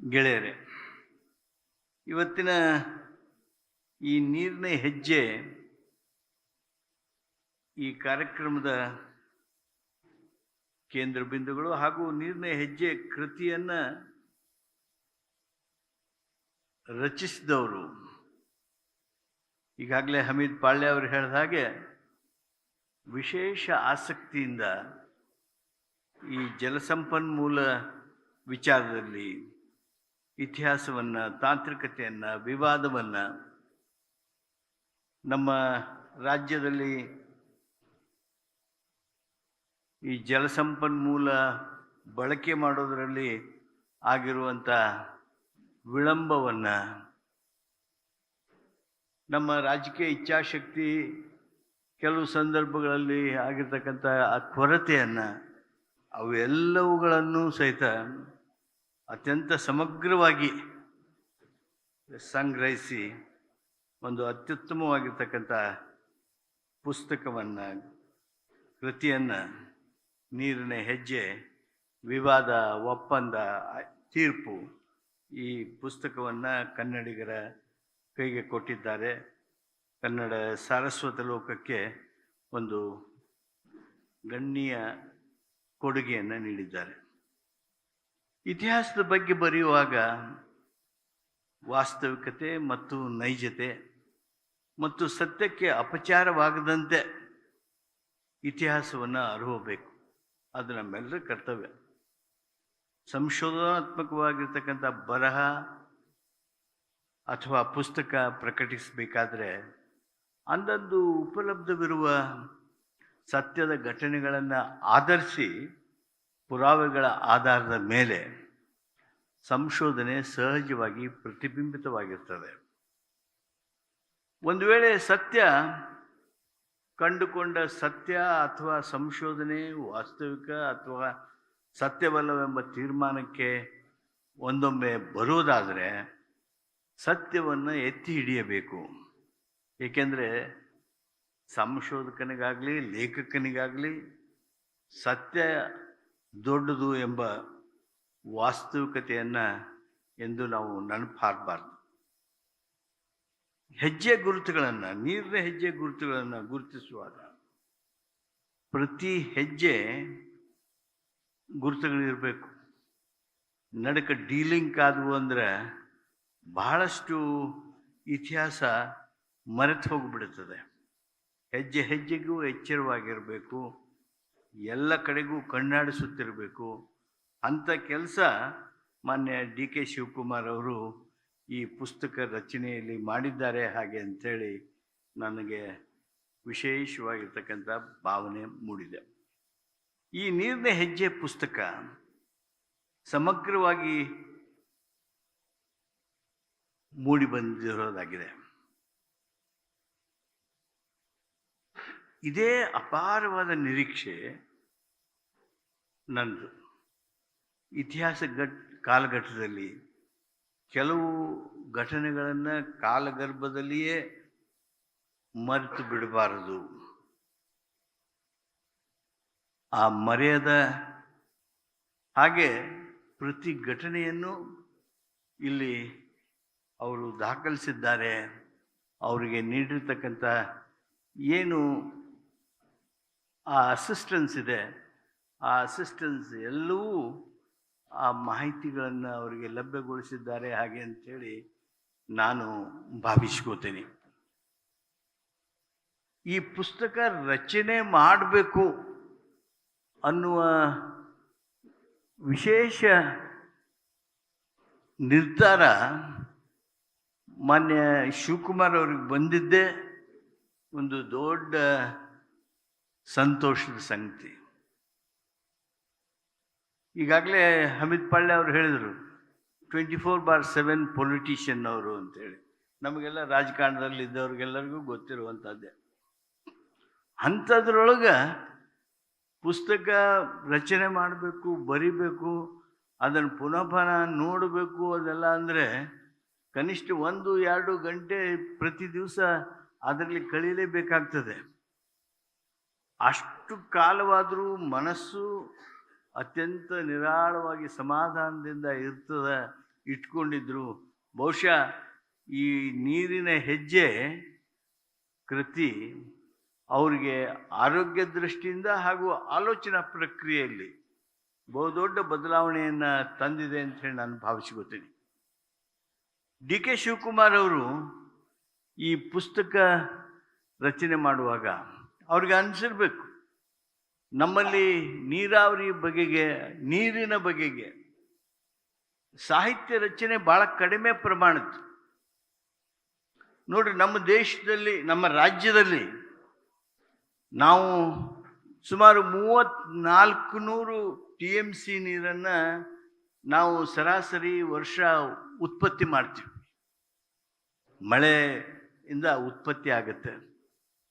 ಗೆಳೆಯರೆ, ಇವತ್ತಿನ ಈ ನೀರಿನ ಹೆಜ್ಜೆ ಈ ಕಾರ್ಯಕ್ರಮದ ಕೇಂದ್ರ ಬಿಂದುಗಳು ಹಾಗೂ ನೀರಿನ ಹೆಜ್ಜೆ ಕೃತಿಯನ್ನು ರಚಿಸಿದವರು. ಈಗಾಗಲೇ ಹಮೀದ್ ಪಾಳ್ಯ ಅವರು ಹೇಳಿದ ಹಾಗೆ ವಿಶೇಷ ಆಸಕ್ತಿಯಿಂದ ಈ ಜಲಸಂಪನ್ಮೂಲ ವಿಚಾರದಲ್ಲಿ ಇತಿಹಾಸವನ್ನು, ತಾಂತ್ರಿಕತೆಯನ್ನು, ವಿವಾದವನ್ನು ನಮ್ಮ ರಾಜ್ಯದಲ್ಲಿ ಈ ಜಲಸಂಪನ್ಮೂಲ ಬಳಕೆ ಮಾಡೋದರಲ್ಲಿ ಆಗಿರುವಂಥ ವಿಳಂಬವನ್ನು ನಮ್ಮ ರಾಜಕೀಯ ಇಚ್ಛಾಶಕ್ತಿ ಕೆಲವು ಸಂದರ್ಭಗಳಲ್ಲಿ ಆಗಿರ್ತಕ್ಕಂಥ ಆ ಕೊರತೆಯನ್ನು ಅವೆಲ್ಲವುಗಳನ್ನು ಸಹಿತ ಅತ್ಯಂತ ಸಮಗ್ರವಾಗಿ ಸಂಗ್ರಹಿಸಿ ಒಂದು ಅತ್ಯುತ್ತಮವಾಗಿರ್ತಕ್ಕಂಥ ಪುಸ್ತಕವನ್ನು, ಕೃತಿಯನ್ನು, ನೀರಿನ ಹೆಜ್ಜೆ, ವಿವಾದ, ಒಪ್ಪಂದ ತೀರ್ಪು ಈ ಪುಸ್ತಕವನ್ನು ಕನ್ನಡಿಗರ ಕೈಗೆ ಕೊಟ್ಟಿದ್ದಾರೆ. ಕನ್ನಡ ಸಾರಸ್ವತ ಲೋಕಕ್ಕೆ ಒಂದು ಗಣ್ಯ ಕೊಡುಗೆಯನ್ನು ನೀಡಿದ್ದಾರೆ. ಇತಿಹಾಸದ ಬಗ್ಗೆ ಬರೆಯುವಾಗ ವಾಸ್ತವಿಕತೆ ಮತ್ತು ನೈಜತೆ ಮತ್ತು ಸತ್ಯಕ್ಕೆ ಅಪಚಾರವಾಗದಂತೆ ಇತಿಹಾಸವನ್ನು ಅರಿಯಬೇಕು ಅದು ನಮ್ಮೆಲ್ಲರ ಕರ್ತವ್ಯ. ಸಂಶೋಧನಾತ್ಮಕವಾಗಿರ್ತಕ್ಕಂಥ ಬರಹ ಅಥವಾ ಪುಸ್ತಕ ಪ್ರಕಟಿಸಬೇಕಾದ್ರೆ ಅಂದಂದು ಉಪಲಬ್ಧವಿರುವ ಸತ್ಯದ ಘಟನೆಗಳನ್ನು ಆಧರಿಸಿ ಪುರಾವೆಗಳ ಆಧಾರದ ಮೇಲೆ ಸಂಶೋಧನೆ ಸಹಜವಾಗಿ ಪ್ರತಿಬಿಂಬಿತವಾಗಿರ್ತದೆ. ಒಂದು ವೇಳೆ ಸತ್ಯ ಕಂಡುಕೊಂಡ ಸತ್ಯ ಅಥವಾ ಸಂಶೋಧನೆ ವಾಸ್ತವಿಕ ಅಥವಾ ಸತ್ಯವಲ್ಲವೆಂಬ ತೀರ್ಮಾನಕ್ಕೆ ಒಂದೊಮ್ಮೆ ಬರೋದಾದರೆ ಸತ್ಯವನ್ನು ಎತ್ತಿ ಹಿಡಿಯಬೇಕು. ಏಕೆಂದರೆ ಸಂಶೋಧಕನಿಗಾಗಲಿ, ಲೇಖಕನಿಗಾಗಲಿ ಸತ್ಯ ದೊಡ್ಡದು ಎಂಬ ವಾಸ್ತವಿಕತೆಯನ್ನು ಎಂದು ನಾವು ನೆನಪಾರಬಾರ್ದು ಹೆಜ್ಜೆ ಗುರುತುಗಳನ್ನು, ನೀರಿನ ಹೆಜ್ಜೆ ಗುರುತುಗಳನ್ನು ಗುರುತಿಸುವಾಗ ಪ್ರತಿ ಹೆಜ್ಜೆ ಗುರುತುಗಳಿರಬೇಕು. ನಡಕ ಡೀಲಿಂಕ್ ಆದವು ಅಂದ್ರೆ ಬಹಳಷ್ಟು ಇತಿಹಾಸ ಮರೆತು ಹೋಗಿಬಿಡುತ್ತದೆ. ಹೆಜ್ಜೆ ಹೆಜ್ಜೆಗೂ ಎಚ್ಚರವಾಗಿರಬೇಕು. ಎಲ್ಲ ಕಡೆಗೂ ಕಣ್ಣಾಡಿಸುತ್ತಿರಬೇಕು ಅಂಥ ಕೆಲಸ ಮಾನ್ಯ ಡಿ ಕೆ ಶಿವಕುಮಾರ್ ಅವರು ಈ ಪುಸ್ತಕ ರಚನೆಯಲ್ಲಿ ಮಾಡಿದ್ದಾರೆ ಹಾಗೆ ಅಂಥೇಳಿ ನನಗೆ ವಿಶೇಷವಾಗಿರ್ತಕ್ಕಂಥ ಭಾವನೆ ಮೂಡಿದೆ. ಈ ನೀರಿನ ಹೆಜ್ಜೆ ಪುಸ್ತಕ ಸಮಗ್ರವಾಗಿ ಮೂಡಿ ಬಂದಿರೋದಾಗಿದೆ. ಇದೇ ಅಪಾರವಾದ ನಿರೀಕ್ಷೆ ನಂದು ಇತಿಹಾಸ ಘಟ್, ಕಾಲಘಟ್ಟದಲ್ಲಿ ಕೆಲವು ಘಟನೆಗಳನ್ನು ಕಾಲಗರ್ಭದಲ್ಲಿಯೇ ಮರೆತು ಬಿಡಬಾರದು. ಆ ಮರೆಯದ ಹಾಗೆ ಪ್ರತಿ ಘಟನೆಯನ್ನು ಇಲ್ಲಿ ಅವರು ದಾಖಲಿಸಿದ್ದಾರೆ. ಅವರಿಗೆ ನೀಡಿರ್ತಕ್ಕಂಥ ಏನು ಆ ಅಸಿಸ್ಟೆನ್ಸ್ ಇದೆ. ಆ ಅಸಿಸ್ಟೆನ್ಸ್ ಎಲ್ಲವೂ ಆ ಮಾಹಿತಿಗಳನ್ನು ಅವರಿಗೆ ಲಭ್ಯಗೊಳಿಸಿದ್ದಾರೆ ಹಾಗೆ ಅಂಥೇಳಿ ನಾನು ಭಾವಿಸ್ಕೋತೇನೆ. ಈ ಪುಸ್ತಕ ರಚನೆ ಮಾಡಬೇಕು ಅನ್ನುವ ವಿಶೇಷ ನಿರ್ಧಾರ ಮಾನ್ಯ ಶಿವಕುಮಾರ್ ಅವ್ರಿಗೆ ಬಂದಿದ್ದೇ ಒಂದು ದೊಡ್ಡ ಸಂತೋಷದ ಸಂಗತಿ. ಈಗಾಗಲೇ ಅಮಿತ್ ಪಾಳ್ಯ ಅವರು ಹೇಳಿದರು twenty four bar seven politician ಅವರು ಅಂತೇಳಿ. ನಮಗೆಲ್ಲ ರಾಜಕಾರಣದಲ್ಲಿ ಇದ್ದವ್ರಿಗೆಲ್ಲರಿಗೂ ಗೊತ್ತಿರುವಂಥದ್ದೇ. ಅಂಥದ್ರೊಳಗೆ ಪುಸ್ತಕ ರಚನೆ ಮಾಡಬೇಕು, ಬರಿಬೇಕು, ಅದನ್ನು ಪುನಃ ಪುನಃ ನೋಡಬೇಕು ಅದೆಲ್ಲ ಅಂದರೆ ಕನಿಷ್ಠ ಒಂದು, ಎರಡು ಗಂಟೆ ಪ್ರತಿ ದಿವಸ ಅದರಲ್ಲಿ ಕಳೀಲೇಬೇಕಾಗ್ತದೆ. ಅಷ್ಟು ಕಾಲವಾದರೂ ಮನಸ್ಸು ಅತ್ಯಂತ ನಿರಾಳವಾಗಿ ಸಮಾಧಾನದಿಂದ ಇರ್ತದ ಇಟ್ಕೊಂಡಿದ್ರು. ಬಹುಶಃ ಈ ನೀರಿನ ಹೆಜ್ಜೆ ಕೃತಿ ಅವರಿಗೆ ಆರೋಗ್ಯ ದೃಷ್ಟಿಯಿಂದ ಹಾಗೂ ಆಲೋಚನಾ ಪ್ರಕ್ರಿಯೆಯಲ್ಲಿ ಬಹುದೊಡ್ಡ ಬದಲಾವಣೆಯನ್ನು ತಂದಿದೆ ಅಂತ ಹೇಳಿ ನಾನು ಭಾವಿಸ್ಕೋತೀನಿ. ಡಿ ಕೆ ಶಿವಕುಮಾರ್ ಅವರು ಈ ಪುಸ್ತಕ ರಚನೆ ಮಾಡುವಾಗ ಅವ್ರಿಗೆ ಅನಿಸಿರ್ಬೇಕು. ನಮ್ಮಲ್ಲಿ ನೀರಾವರಿ ಬಗೆಗೆ, ನೀರಿನ ಬಗೆಗೆ ಸಾಹಿತ್ಯ ರಚನೆ ಬಹಳ ಕಡಿಮೆ ಪ್ರಮಾಣದ್ದು. ನೋಡ್ರಿ, ನಮ್ಮ ದೇಶದಲ್ಲಿ, ನಮ್ಮ ರಾಜ್ಯದಲ್ಲಿ ನಾವು ಸುಮಾರು ಮೂವತ್ನಾಲ್ಕು ನೂರು ಟಿ ಎಂ ಸಿ ನೀರನ್ನು ನಾವು ಸರಾಸರಿ ವರ್ಷ ಉತ್ಪತ್ತಿ ಮಾಡ್ತೀವಿ. ಮಳೆಯಿಂದ ಉತ್ಪತ್ತಿ ಆಗುತ್ತೆ.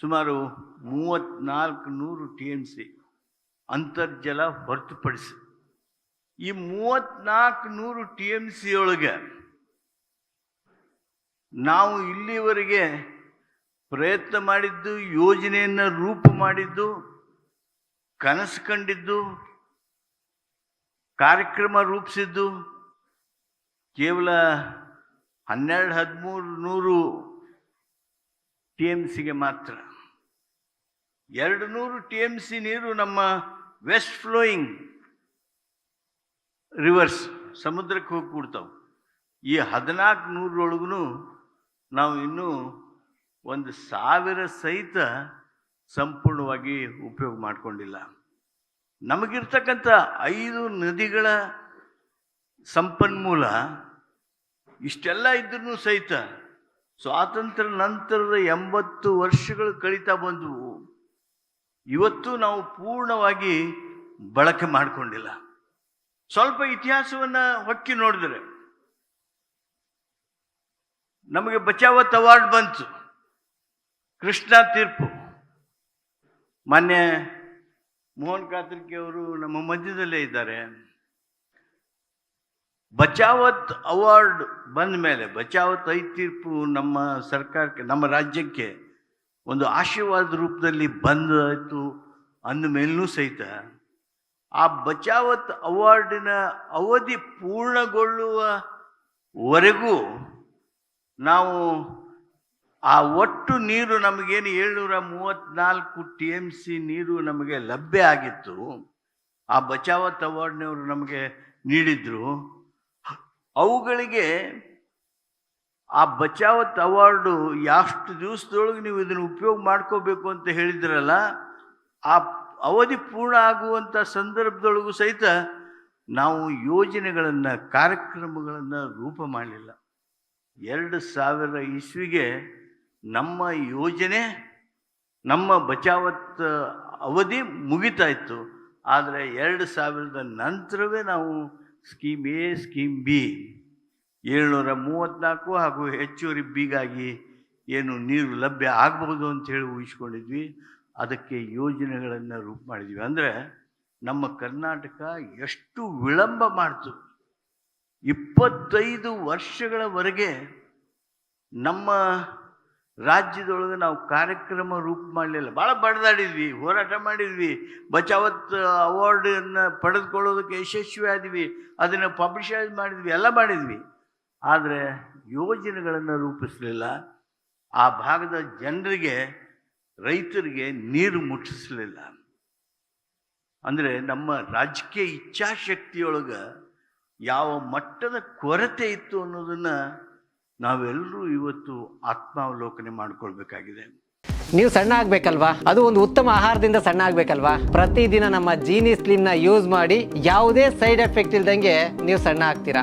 ಸುಮಾರು ಮೂವತ್ನಾಲ್ಕು ನೂರು ಟಿ ಎಂ ಸಿ ಅಂತರ್ಜಲ ಹೊರತುಪಡಿಸಿ. ಈ ಮೂವತ್ನಾಲ್ಕು ನೂರು ಟಿ ಎಂ ಸಿ ಒಳಗೆ ನಾವು ಇಲ್ಲಿವರೆಗೆ ಪ್ರಯತ್ನ ಮಾಡಿದ್ದು, ಯೋಜನೆಯನ್ನು ರೂಪು ಮಾಡಿದ್ದು, ಕನಸು ಕಂಡಿದ್ದು, ಕಾರ್ಯಕ್ರಮ ರೂಪಿಸಿದ್ದು, ಕೇವಲ ಹನ್ನೆರಡು ಹದಿಮೂರು ನೂರು ಟಿ ಎಂ ಸಿಗೆ ಮಾತ್ರ. ಎರಡು ನೂರು ಟಿ ಎಂ ಸಿ ನೀರು ನಮ್ಮ ವೆಸ್ಟ್ ಫ್ಲೋಯಿಂಗ್ ರಿವರ್ಸ್ ಸಮುದ್ರಕ್ಕೆ ಹೋಗಿ ಕೂಡ್ತಾವೆ ಈ ಹದಿನಾಲ್ಕು ನೂರೊಳಗೂ ನಾವು ಇನ್ನೂ ಒಂದು ಸಾವಿರ ಸಹಿತ ಸಂಪೂರ್ಣವಾಗಿ ಉಪಯೋಗ ಮಾಡಿಕೊಂಡಿಲ್ಲ. ನಮಗಿರ್ತಕ್ಕಂಥ ಐದು ನದಿಗಳ ಸಂಪನ್ಮೂಲ ಇಷ್ಟೆಲ್ಲ ಇದ್ರೂ ಸಹಿತ ಸ್ವಾತಂತ್ರ್ಯ ನಂತರದ ಎಂಬತ್ತು ವರ್ಷಗಳು ಕಳೀತಾ ಬಂದವು. ಇವತ್ತು ನಾವು ಪೂರ್ಣವಾಗಿ ಬಳಕೆ ಮಾಡಿಕೊಂಡಿಲ್ಲ. ಸ್ವಲ್ಪ ಇತಿಹಾಸವನ್ನು ಹೊಕ್ಕಿ ನೋಡಿದ್ರೆ. ನಮಗೆ ಬಚಾವತ್ ಅವಾರ್ಡ್ ಬಂತು. ಕೃಷ್ಣ ತೀರ್ಪು. ಮಾನ್ಯ ಮೋಹನ್ ಖಾತ್ರಿಕೆ ಅವರು ನಮ್ಮ ಮಧ್ಯದಲ್ಲೇ ಇದ್ದಾರೆ. ಬಚಾವತ್ ಅವಾರ್ಡ್ ಬಂದ ಮೇಲೆ, ಬಚಾವತ್ ಐ ತೀರ್ಪು ನಮ್ಮ ಸರ್ಕಾರಕ್ಕೆ, ನಮ್ಮ ರಾಜ್ಯಕ್ಕೆ ಒಂದು ಆಶೀರ್ವಾದ ರೂಪದಲ್ಲಿ ಬಂದಾಯಿತು ಅಂದ ಮೇಲೂ ಸಹಿತ ಆ ಬಚಾವತ್ ಅವಾರ್ಡಿನ ಅವಧಿ ಪೂರ್ಣಗೊಳ್ಳುವವರೆಗೂ ನಾವು ಆ ಒಟ್ಟು ನೀರು ನಮಗೇನು ಏಳ್ನೂರ ಮೂವತ್ತ್ನಾಲ್ಕು ಟಿ ಎಂ ಸಿ ನೀರು ನಮಗೆ ಲಭ್ಯ ಆಗಿತ್ತು. ಆ ಬಚಾವತ್ ಅವಾರ್ಡ್ನವರು ನಮಗೆ ನೀಡಿದ್ರು. ಅವುಗಳಿಗೆ ಆ ಬಚಾವತ್ ಅವಾರ್ಡು ಎಷ್ಟು ದಿವಸದೊಳಗೆ ನೀವು ಇದನ್ನು ಉಪಯೋಗ ಮಾಡ್ಕೋಬೇಕು ಅಂತ ಹೇಳಿದ್ರಲ್ಲ, ಆ ಅವಧಿ ಪೂರ್ಣ ಆಗುವಂಥ ಸಂದರ್ಭದೊಳಗೂ ಸಹಿತ ನಾವು ಯೋಜನೆಗಳನ್ನು, ಕಾರ್ಯಕ್ರಮಗಳನ್ನು ರೂಪ ಮಾಡಲಿಲ್ಲ. ಎರಡು ಸಾವಿರ ಇಸ್ವಿಗೆ ನಮ್ಮ ಯೋಜನೆ, ನಮ್ಮ ಬಚಾವತ್ ಅವಧಿ ಮುಗಿತಾ ಇತ್ತು. ಆದರೆ ಎರಡು ಸಾವಿರದ ನಂತರವೇ ನಾವು ಸ್ಕೀಮ್ ಎ, ಸ್ಕೀಮ್ ಬಿ ಏಳ್ನೂರ ಮೂವತ್ತ್ನಾಲ್ಕು ಹಾಗೂ ಹೆಚ್ಚುವರಿ ಬೀಗಾಗಿ ಏನು ನೀರು ಲಭ್ಯ ಆಗಬಹುದು ಅಂತ ಹೇಳಿ ಊಹಿಸ್ಕೊಂಡಿದ್ವಿ. ಅದಕ್ಕೆ ಯೋಜನೆಗಳನ್ನು ರೂಪ ಮಾಡಿದ್ವಿ. ಅಂದರೆ ನಮ್ಮ ಕರ್ನಾಟಕ ಎಷ್ಟು ವಿಳಂಬ ಮಾಡ್ತು. ಇಪ್ಪತ್ತೈದು ವರ್ಷಗಳವರೆಗೆ ನಮ್ಮ ರಾಜ್ಯದೊಳಗೆ ನಾವು ಕಾರ್ಯಕ್ರಮ ರೂಪ ಮಾಡಲಿಲ್ಲ. ಭಾಳ ಬಡ್ದಾಡಿದ್ವಿ, ಹೋರಾಟ ಮಾಡಿದ್ವಿ. ಬಚಾವತ್ ಅವಾರ್ಡನ್ನು ಪಡೆದುಕೊಳ್ಳೋದಕ್ಕೆ ಯಶಸ್ವಿ ಆದ್ವಿ ಅದನ್ನು ಪಬ್ಲಿಷೈಸ್ ಮಾಡಿದ್ವಿ, ಎಲ್ಲ ಮಾಡಿದ್ವಿ. ಆದರೆ ಯೋಜನೆಗಳನ್ನು ರೂಪಿಸಲಿಲ್ಲ. ಆ ಭಾಗದ ಜನರಿಗೆ, ರೈತರಿಗೆ ನೀರು ಮುಟ್ಟಿಸಲಿಲ್ಲ. ಅಂದರೆ ನಮ್ಮ ರಾಜಕೀಯ ಇಚ್ಛಾಶಕ್ತಿಯೊಳಗೆ ಯಾವ ಮಟ್ಟದ ಕೊರತೆ ಇತ್ತು ಅನ್ನೋದನ್ನು ನಾವೆಲ್ಲರೂ ಇವತ್ತು ಆತ್ಮಾವಲೋಕನೆ ಮಾಡಿಕೊಳ್ಬೇಕಾಗಿದೆ. ನೀವು ಸಣ್ಣ ಆಗ್ಬೇಕಲ್ವಾ? ಅದು ಒಂದು ಉತ್ತಮ ಆಹಾರದಿಂದ ಸಣ್ಣ ಆಗ್ಬೇಕಲ್ವಾ? ಪ್ರತಿದಿನ ನಮ್ಮ ಜೀನಿ ಸ್ಲಿಮ್ನ ಯೂಸ್ ಮಾಡಿ ಯಾವುದೇ ಸೈಡ್ ಎಫೆಕ್ಟ್ ಇಲ್ದಂಗೆ ನೀವು ಸಣ್ಣ ಆಗ್ತೀರಾ?